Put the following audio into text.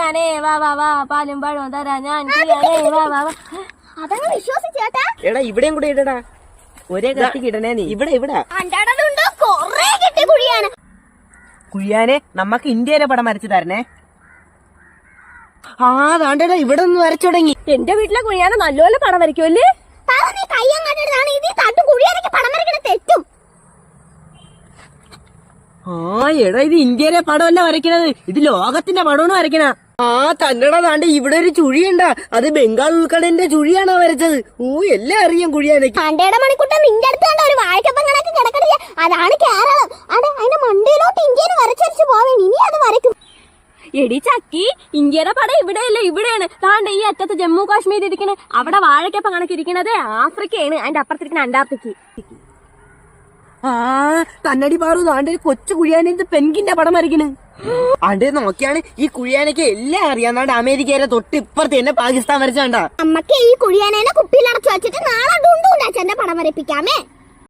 കിളിയാനേ വാ വാ വാ പാലും പഴവും തരാ ഞാൻ. കിളിയാനേ വാ വാ വാ. അതങ്ങ് വിശ്വസിച്ചേട്ടാ എടാ ഇവിടെയും കൂടെ ഇടടാ. ഒരേ കത്തിക്ക് ഇടണേ നീ. ഇവിടെ ഇവിടെ. അണ്ടാടതുണ്ടോ കൊറേ കിട്ടിയ കുഴിയാണ്. കുഴിയാനെ നമ്മക്ക് ഇന്ത്യയിലെ പടം വരച്ചു തരണേ. ആ താണ്ടടാ ഇവിടെ ഒന്ന് വരച്ചു തുടങ്ങി. എന്റെ വീട്ടിലെ കുഴിയാന നല്ലപോലെ പടം വരയ്ക്കുമല്ലേ ആ എടാ ഇത് ഇന്ത്യയിലെ പടമല്ല വരയ്ക്കണത്. ഇത് ലോകത്തിന്റെ പടമാണ് വരയ്ക്കണ. ആ തന്നട താണ്ട് ഇവിടെ ഒരു ചുഴിയുണ്ട. അത് ബംഗാൾ ഉൾക്കടലിന്റെ ചുഴിയാണോ വരച്ചത്? ഓ എല്ലാം അറിയാം കുഴിയാനക്ക് അണ്ടയുടെ മണിക്കുട്ടൻ നിന്റെ അടുത്ത് കണ്ട ഒരു വാഴക്കപ്പം കണക്ക് കിടക്കണില്ല. അതാണ് കേരളം. അതെ അതിന്റെ മണ്ടയിലോട്ട് ഇന്ത്യയിൽ വരച്ചരച്ച് പോവേ. ഇനി അത് വരയ്ക്കും. എടി ചക്കി ഇന്ത്യയുടെ പടം ഇവിടെയല്ല ഇവിടെയാണ്. താണ്ട് ഈ അറ്റത്ത് ജമ്മു കാശ്മീർ ഇരിക്കണേ അവിടെ വാഴക്കപ്പം കണക്കിരിക്കണത് ആഫ്രിക്കയാണ് അതിന്റെ അപ്പുറത്തിരിക്കുന്ന അന്റാർട്ടിക്ക്. ആ തന്നടി പാറു താണ്ട് കൊച്ചു കുഴിയാനെ പെൻകിന്റെ പടം വരയ്ക്കണ്. അണ്ട് നോക്കിയാണ് ഈ കുഴിയാനക്ക് എല്ലാം അറിയാന്നാണ്ട് അമേരിക്കയിലെ തൊട്ട് ഇപ്പുറത്ത് തന്നെ പാകിസ്ഥാൻ വരച്ചാണ്ടാ നമ്മക്ക് ഈ കുഴിയാനെ കുപ്പിയിൽ അടച്ചു വെച്ചിട്ട് നാളെ ഡുണ്ടു പടം വരപ്പിക്കാമേ.